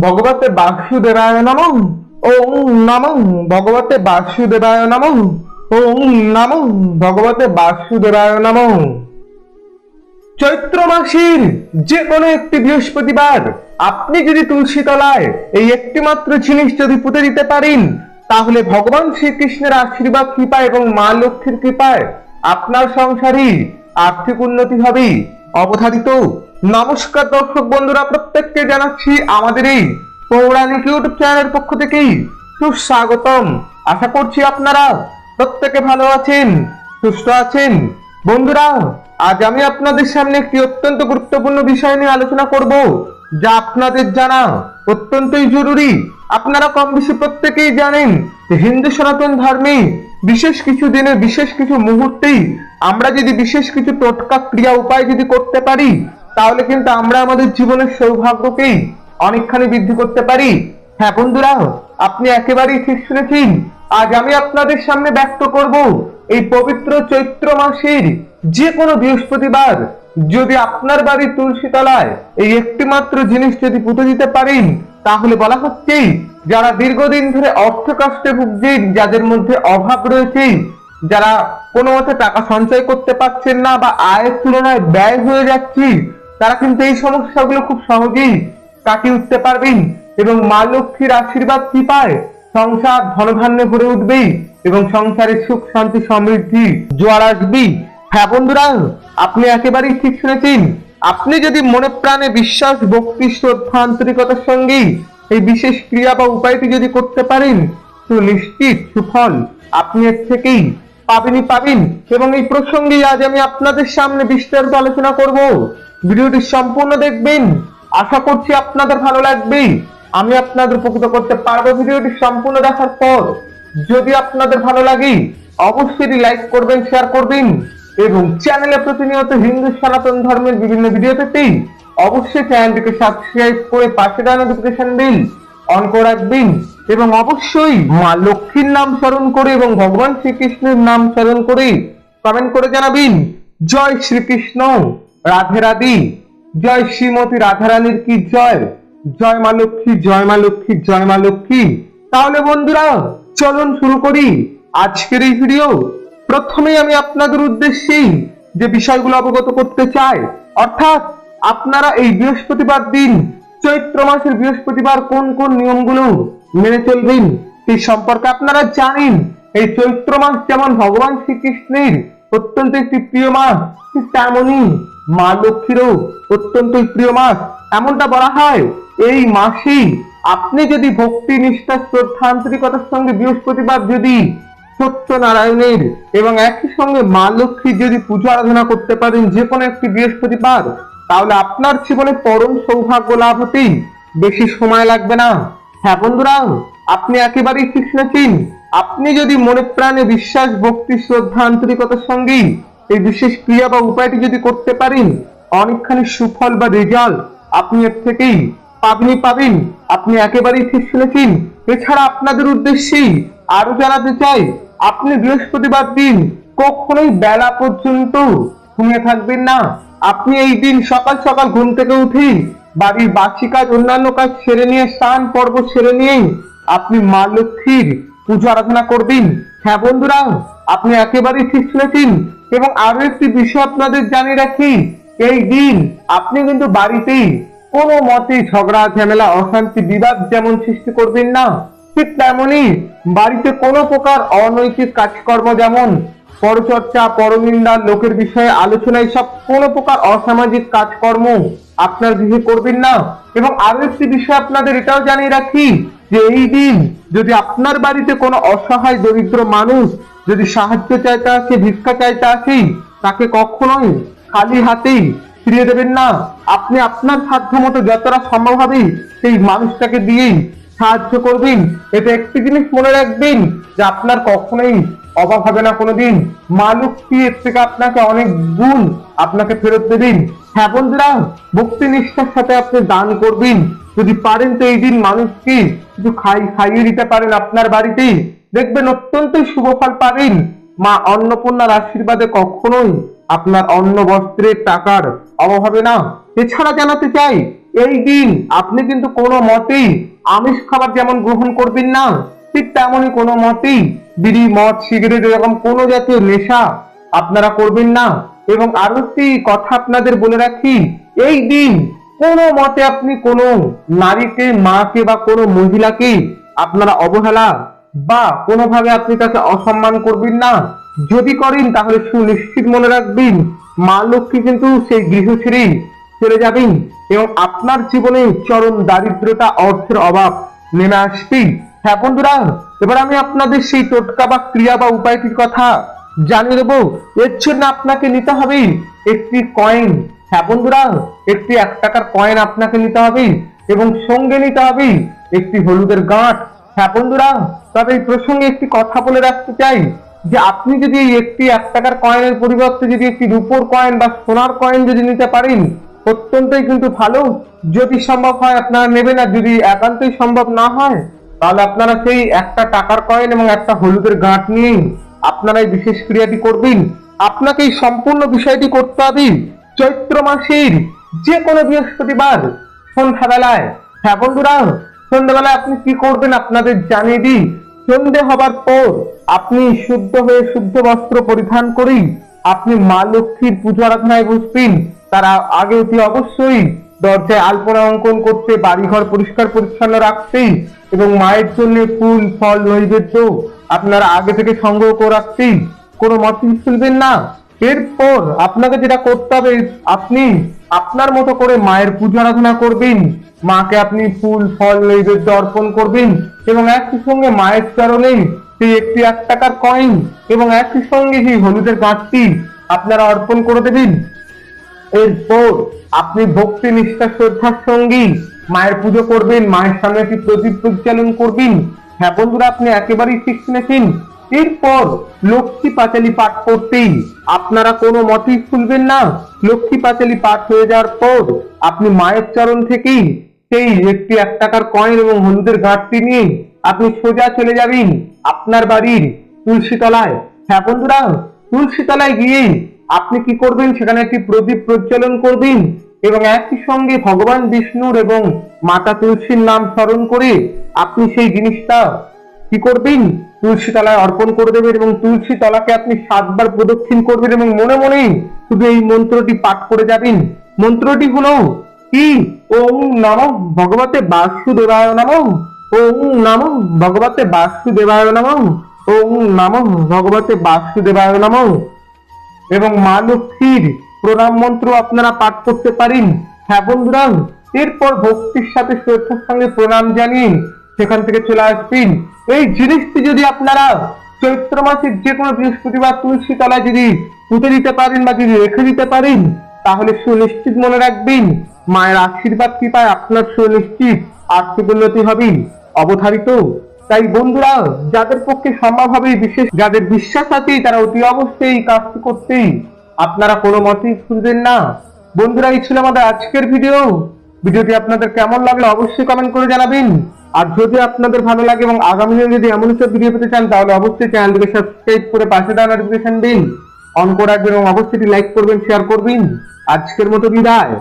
ভগবতে বাসুদেবায় নম। ওম নম ভগবতে বাসুদেবায় নম। ওম নম ভগবতে বাসুদেবায় নম। চৈত্র মাসের যে কোনো একটি বৃহস্পতিবার আপনি যদি তুলসী তলায় এই একটি মাত্র জিনিস যদি পুঁতে দিতে পারেন, তাহলে ভগবান শ্রীকৃষ্ণের আশীর্বাদ কৃপা এবং মা লক্ষ্মীর কৃপায় আপনার সংসারে আর্থিক উন্নতি হবে। অবধারিত। নমস্কার দর্শক বন্ধুরা, প্রত্যেককে জানাচ্ছি আমাদের এই পৌরাণিক ইউটিউব চ্যানেলের পক্ষ থেকেই সুস্বাগতম। আশা করছি আপনারা প্রত্যেকে ভালো আছেন, সুস্থ আছেন। বন্ধুরা, আজ আমি আপনাদের সামনে একটি অত্যন্ত গুরুত্বপূর্ণ বিষয় নিয়ে আলোচনা করব, যা আপনাদের জানা অত্যন্তই জরুরি। আপনারা কম বেশি প্রত্যেকেই জানেন যে হিন্দু সনাতন ধর্মে বিশেষ কিছু দিনে, বিশেষ কিছু মুহূর্তেই আমরা যদি বিশেষ কিছু টোটকা ক্রিয়া উপায় যদি করতে পারি, তাহলে কিন্তু আমরা আমাদের জীবনের সৌভাগ্যকেই অনেকখানি বৃদ্ধি করতে পারি। হ্যাঁ বন্ধুরা, আপনি একেবারেই ঠিক শুনেছেন। আজ আমি আপনাদের সামনে ব্যক্ত করব এই পবিত্র চৈত্র মাসের যে কোনো বৃহস্পতিবার। যদি আপনার বাড়ির তুলসী তলায় এই একটি মাত্র জিনিস যদি পুঁতে দিতে পারেন, তাহলে বলা হচ্ছে যারা দীর্ঘদিন ধরে অর্থ কষ্টে ভুগছেন যাদের মধ্যে অভাব রয়েছে, যারা কোনো মতে টাকা সঞ্চয় করতে পারছেন না বা আয়ের তুলনায় ব্যয় হয়ে যাচ্ছে, তারা কিন্তু এই সমস্যাগুলো খুব সহজেই কাটিয়ে উঠতে পারবেন এবং মা লক্ষ্মীর আশীর্বাদ কি পায়? সংসার ধনধান্যে ভরে উঠবেই এবং সংসারে সুখ, শান্তি, সমৃদ্ধি, জোয়ার আসবে হ্যাঁ বন্ধুরা আপনি একেবারেই ঠিক শুনেছেন। আপনি যদি মনে প্রাণে বিশ্বাস, ভক্তি, শ্রদ্ধা, আন্তরিকতার সঙ্গে এই বিশেষ ক্রিয়া বা উপায়টি যদি করতে পারেন, তো নিশ্চিত সুফল আপনি এর থেকেই পাবেনই পাবেন। এবং এই প্রসঙ্গে আজ আমি আপনাদের সামনে বিস্তারিত আলোচনা করব। ভিডিওটি সম্পূর্ণ দেখবেন। আশা করছি আপনাদের ভালো লাগবে। আমি আপনাদের উপকৃত করতে পারব ভিডিওটি সম্পূর্ণ দেখার পর। যদি আপনাদের ভালো লাগে, অবশ্যই লাইক করবেন, শেয়ার করবেন। এবং চ্যানেলে প্রতিনিয়ত হিন্দু সনাতন ধর্মের বিভিন্ন ভিডিও পেতেই অবশ্যই চ্যানেলটিকে সাবস্ক্রাইব করে পাশে দেওয়া নোটিফিকেশন বিল অন করে রাখবেন এবং অবশ্যই মা লক্ষ্মীর নাম স্মরণ করে এবং ভগবান শ্রীকৃষ্ণের নাম স্মরণ করে কমেন্ট করে জানাবেন। জয় শ্রীকৃষ্ণ, রাধে রাধে। জয় শ্রীমতী রাধারানীর কি জয়? জয় মা লক্ষ্মী, জয় মা লক্ষ্মী, জয় মা লক্ষ্মী। তাহলে বন্ধুরা, চলুন শুরু করি। আজকের এই ভিডিও প্রথমেই আমি আপনাদের উদ্দেশ্যেই যে বিষয়গুলো অবগত করতে চাই, অর্থাৎ আপনারা এই বৃহস্পতিবার দিন, চৈত্র মাসের বৃহস্পতিবার কোন কোন নিয়মগুলো মেনে চলবেন সেই সম্পর্কে আপনারা জানেন। এই চৈত্র মাস যেমন ভগবান শ্রীকৃষ্ণের অত্যন্ত একটি প্রিয় মাস তেমনই মা লক্ষ্মীরও অত্যন্তই প্রিয় মাস। এমনটা বলা হয়, এই মাসেই আপনি যদি ভক্তি, নিষ্ঠা, শ্রদ্ধা, আন্তরিকতার সঙ্গে বৃহস্পতিবার যদি সত্যনারায়ণের এবং একই সঙ্গে মা লক্ষ্মীর যদি পুজো আরাধনা করতে পারেন যে কোনো একটি বৃহস্পতিবার, তাহলে আপনার জীবনে পরম সৌভাগ্য লাভ হতেই বেশি সময় লাগবে না। হ্যাঁ বন্ধুরা, আপনি একেবারেই ঠিক শুনেছেন। আপনি যদি মনে প্রাণে বিশ্বাস, ভক্তি, শ্রদ্ধা, আন্তরিকতার সঙ্গেই এই বিশেষ ক্রিয়া বা উপায়টি যদি করতে পারেন, অনেকখানি সুফল বা রেজাল্ট আপনি এর থেকেই পাবেনই পাবেন। আপনি একেবারেই ঠিক শুনেছেন। এছাড়া আপনাদের উদ্দেশ্যেই আরও জানাতে চাই আপনি বৃহস্পতিবার দিন কখনোই বেলা পর্যন্ত ঘুমিয়ে থাকবেন না। আপনি এই দিন সকাল সকাল ঘুম থেকে উঠেই বাড়ির বাসি কাজ, অন্যান্য কাজ সেরে নিয়ে, স্নান পর্ব সেরে নিয়েই আপনি মা লক্ষ্মীর পুজো আরাধনা করবেন। হ্যাঁ বন্ধুরা, আপনি একেবারেই ঠিক শুনেছেন। এবং আরও একটি বিষয় আপনাদের জানিয়ে রাখি, এই দিন আপনি কিন্তু বাড়িতেই কোনো মতে ঝগড়া, ঝামেলা, অশান্তি, বিবাদ যেমন সৃষ্টি করবেন না ঠিক তেমনই বাড়িতে কোনো প্রকার অনৈতিক কাজকর্ম যেমন পরচর্চা, পরনিন্দা, লোকের বিষয়ে আলোচনা সব কোনো প্রকার অসামাজিক কাজকর্ম আপনার গৃহে করবেন না। এবং আরও একটি বিষয় আপনাদের এটাও জানিয়ে রাখি যে এই দিন যদি আপনার বাড়িতে কোনো অসহায়, দরিদ্র মানুষ যদি সাহায্য চাইতে আসে, ভিক্ষা চাইতে আসে, তাকে কখনোই খালি হাতেই ফিরিয়ে দেবেন না। আপনি আপনার সাধ্য মতো যতটা সম্ভব হবে সেই মানুষটাকে দিয়েই সাহায্য করবেন। এটা একটি জিনিস মনে রাখবেন যে আপনার কখনোই অভাব হবে না কোনোদিন। মা লক্ষ্মী এর থেকে আপনাকে অনেক গুণ আপনাকে ফেরত দেবেন। হ্যাঁ বন্ধুরা ভক্তি নিষ্ঠার সাথে আপনি দান করবেন। যদি পারেন তো এই দিন মানুষকে কিছু খাই খাইয়ে দিতে পারেন আপনার বাড়িতে। দেখবেন অত্যন্তই শুভ ফল পাবেন। মা অন্নপূর্ণার আশীর্বাদে কখনোই আপনার অন্ন বস্ত্রের টাকার অভাব হবে না। এছাড়া জানাতে চাই এই দিন আপনি কিন্তু কোনো মতেই আমিষ খাবার যেমন গ্রহণ করবেন না, ঠিক তেমনই কোনো মতেই বিড়ি, মদ, সিগারেট এরকম কোনো জাতীয় নেশা আপনারা করবেন না। এবং আরও একটি কথা আপনাদের বলে রাখি, এই দিন কোনো মতে আপনি কোনো নারীকে, মাকে বা কোনো মহিলাকে আপনারা অবহেলা বা কোনোভাবে আপনি তাকে অসম্মান করবেন না। যদি করেন তাহলে সুনিশ্চিত মনে রাখবেন, মা লক্ষ্মী কিন্তু সেই গৃহ ছেড়েই চলে যাবেন এবং আপনার জীবনে চরম দারিদ্রতা, অর্থের অভাব নেমে আসবেই। হ্যাঁ বন্ধুরা, এবার আমি আপনাদের সেই টোটকা বা ক্রিয়া বা উপায়টির কথা জানিয়ে দেবো। এর জন্য আপনাকে নিতে হবে একটি কয়েন হ্যাঁ বন্ধুরা, একটি এক টাকার কয়েন আপনাকে নিতে হবে এবং সঙ্গে নিতে হবে একটি হলুদের গাঁট। হ্যাঁ বন্ধুরা, তবে এই প্রসঙ্গে একটি কথা বলে রাখতে চাই যে আপনি যদি এই একটি এক টাকার কয়েনের পরিবর্তে যদি একটি রুপোর কয়েন বা সোনার কয়েন যদি নিতে পারেন অত্যন্তই কিন্তু ভালো। যদি সম্ভব হয় আপনারা নেবেন, আর যদি একান্তই সম্ভব না হয়, তাহলে আপনারা সেই একটা টাকার কয়েন এবং একটা হলুদের গাঁট নিয়ে আপনারা এই বিশেষ ক্রিয়াটি করবেন। আপনাকে এই সম্পূর্ণ বিষয়টি করতে হবে। চৈত্র মাসের যে কোনো বৃহস্পতিবার সন্ধ্যাবেলায়। হ্যাঁ বন্ধুরা, সন্ধ্যাবেলায় আপনি কি করবেন আপনাদের জানিয়ে দিই। সন্ধে হবার পর আপনি শুদ্ধ হয়ে শুদ্ধ বস্ত্র পরিধান করেই আপনি মা লক্ষ্মীর পুজো আরাধনায় বসবেন। তারা আগে অতি অবশ্যই দরজায় আলপনা অঙ্কন করতে, বাড়িঘর পরিষ্কার পরিচ্ছন্ন রাখতে এবং মায়ের জন্য ফুল, ফল, নৈবেদ্য আপনারা আগে থেকে সংগ্রহ করে রাখতেই কোনো মতই ফেলবেন না। এরপর আপনাকে যেটা করতে হবে, আপনি আপনার মতো করে মায়ের পুজো আরাধনা করবেন, মাকে আপনি ফুল, ফল, নৈবেদ্য অর্পণ করবেন এবং একই সঙ্গে মায়ের চরণে সেই একটি এক টাকার কয়েন এবং একই সঙ্গে সেই হলুদের গাছটি আপনারা অর্পণ করে দেবেন। এরপর আপনি ভক্তি নিষ্ঠা, শ্রদ্ধার সঙ্গে মায়ের পুজো করবেন, মায়ের সামনে একটি প্রদীপ প্রজ্বালন করবেন। হ্যাঁ বন্ধুরা, আপনি একেবারেই ঠিক শুনেছেন। এরপর লক্ষ্মী পাঁচালি পাঠ করতেই আপনারা কোনো মতেই খুলবেন না। লক্ষ্মী পাঁচালি পাঠ হয়ে যাওয়ার পর আপনি মায়ের চরণ থেকেই সেই একটি এক টাকার কয়েন এবং হলুদের গাঁটটি নিয়ে আপনি সোজা চলে যাবেন আপনার বাড়ির তুলসী তলায় হ্যাঁ বন্ধুরা তুলসী তলায় গিয়ে আপনি কি করবেন? সেখানে একটি প্রদীপ প্রজ্বলন করবেন এবং একই সঙ্গে ভগবান বিষ্ণুর এবং মাতা তুলসীর নাম স্মরণ করে আপনি সেই জিনিসটা কি করবেন? তুলসী তলায় অর্পণ করে দেবেন এবং তুলসী তলাকে আপনি সাতবার প্রদক্ষিণ করবেন এবং মনে মনেই শুধু এই মন্ত্রটি পাঠ করে যাবেন। মন্ত্রটি হলো কি? ওম নম ভগবতে বাসুদেবায় নম। ওম নম ভগবতে বাসুদেবায় নম। ওম নম ভগবতে বাসুদেবায় নম। এবং মা লক্ষ্মীর প্রণাম মন্ত্র আপনারা পাঠ করতে পারেন। হ্যাঁ বন্ধুরা, এরপর ভক্তির সাথে শ্রদ্ধার সঙ্গে প্রণাম জানিয়ে সেখান থেকে চলে আসবেন। এই জিনিসটি যদি আপনারা চৈত্র মাসের যে কোনো বৃহস্পতিবার তুলসী তলায় যদি পুঁতে দিতে পারেন বা যদি রেখে দিতে পারেন, তাহলে সুনিশ্চিত মনে রাখবেন, মায়ের আশীর্বাদ কৃপায় আপনার সুনিশ্চিত আর্থিক উন্নতি হবে। অবধারিত তাই বন্ধুরা, যাদের পক্ষে সম্ভব হবে বিশেষ যাদের বিশ্বাস আছে, তারা অতি অবশ্যই কাজটি করতেই আপনারা কোনো মতেই ভুলবেন না। বন্ধুরা, এই ছিল আমাদের আজকের ভিডিও ভিডিওটি আপনাদের কেমন লাগল অবশ্যই কমেন্ট করে জানাবেন। আর যদি আপনাদের ভালো লাগে এবং আগামী দিনে যদি এমন সব ভিডিও পেতে চান, তাহলে অবশ্যই চ্যানেলটিকে সাবস্ক্রাইব করে পাশে দেওয়া নোটিফিকেশন দিন। অন করে এবং অবশ্যই লাইক করবেন শেয়ার করবেন। আজকের মতো বিদায়।